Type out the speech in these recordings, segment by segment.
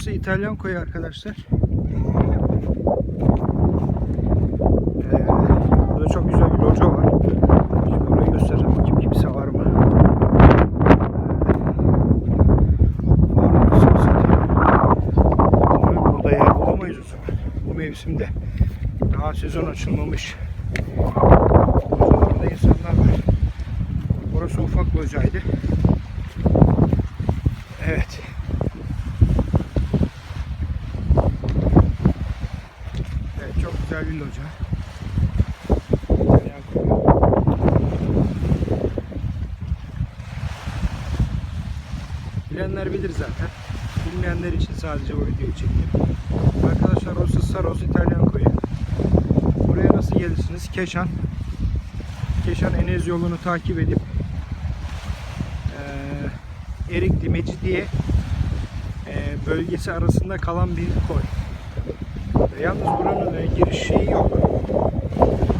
Burası İtalyan koyu arkadaşlar. Ee, burada çok güzel bir loca var. Şimdi göstereceğim. Bakayım kimse var mı? Burada yer bulamayız o zaman. Bu mevsimde. Daha sezon açılmamış. Localarda insanlar var. Burası ufak locaydı. Evet. Evet İtalyan koyu. Bilenler bilir zaten. Bilmeyenler için sadece bu videoyu çektim. Arkadaşlar orası Saros İtalyan koyu. Buraya nasıl gelirsiniz? Keşan. Keşan Enez yolunu takip edip eee Erikli, Mecidiye eee, bölgesi arasında kalan bir koy. Yalnız buranın e, giriş şeyi yok.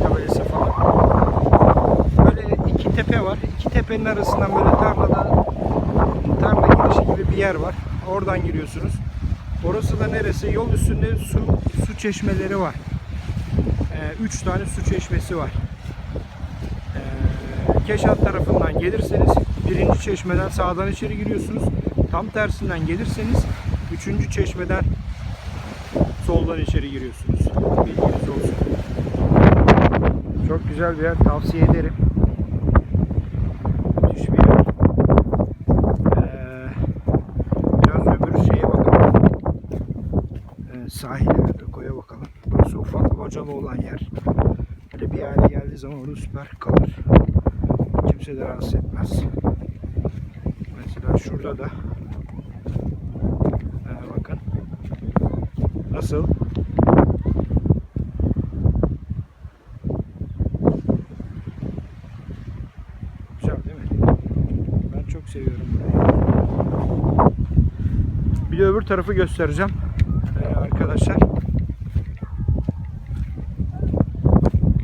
Tabelası falan. Böyle iki tepe var. İki tepenin arasından böyle tarlada tarla girişi gibi bir yer var. Oradan giriyorsunuz. Orası da neresi? Yol üstünde su, su çeşmeleri var. E, üç tane su çeşmesi var. E, Keşan tarafından gelirseniz birinci çeşmeden sağdan içeri giriyorsunuz. Tam tersinden gelirseniz üçüncü çeşmeden soldan içeri giriyorsunuz. Bilginiz olsun. Çok güzel bir yer. Tavsiye ederim. Müthiş bir yer. Ee, biraz öbür şeye bakalım. Ee, sahile, koya bakalım. Burası ufak localı olan yer. Böyle bir hale geldiği zaman orada süper kalır. Kimse de rahatsız etmez. Mesela şurada da ee, bakın Nasıl? Güzel değil mi? Ben çok seviyorum burayı. Bir de öbür tarafı göstereceğim. Ee, arkadaşlar.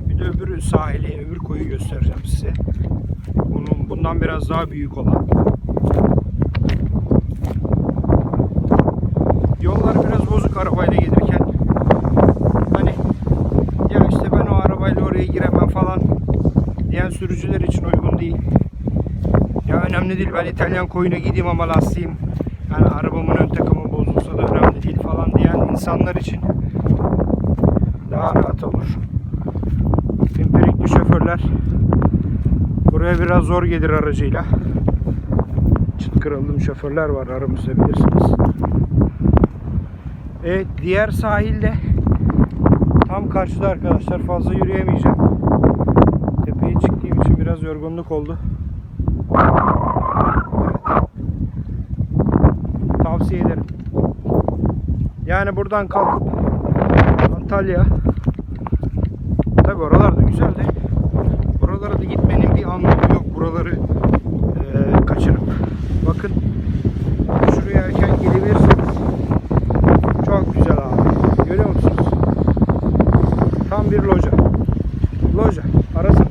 Bir de öbür sahili, öbür koyu göstereceğim size. Bunun bundan biraz daha büyük olan. Yollar biraz bozuk arabayla gelirken. Hani ya işte ben o arabayla oraya giremem falan diyen sürücüler için uygun değil. Ya önemli değil ben İtalyan koyuna gideyim ama lastiğim yani arabamın ön takımı bozulsa da önemli değil falan diyen insanlar için daha rahat olur. Pimpirikli şoförler buraya biraz zor gelir aracıyla. Çıt kırıldığım şoförler var aramızda bilirsiniz. Evet diğer sahilde tam karşıda arkadaşlar fazla yürüyemeyeceğim biraz yorgunluk oldu. Evet. Tavsiye ederim. Yani buradan kalkıp Antalya tabi oralar da güzel de buralara da gitmenin bir anlamı yok. Buraları e, kaçırıp bakın şuraya erken gelebilirsiniz. Çok güzel abi. Görüyor musunuz? Tam bir loca. Loja. Arası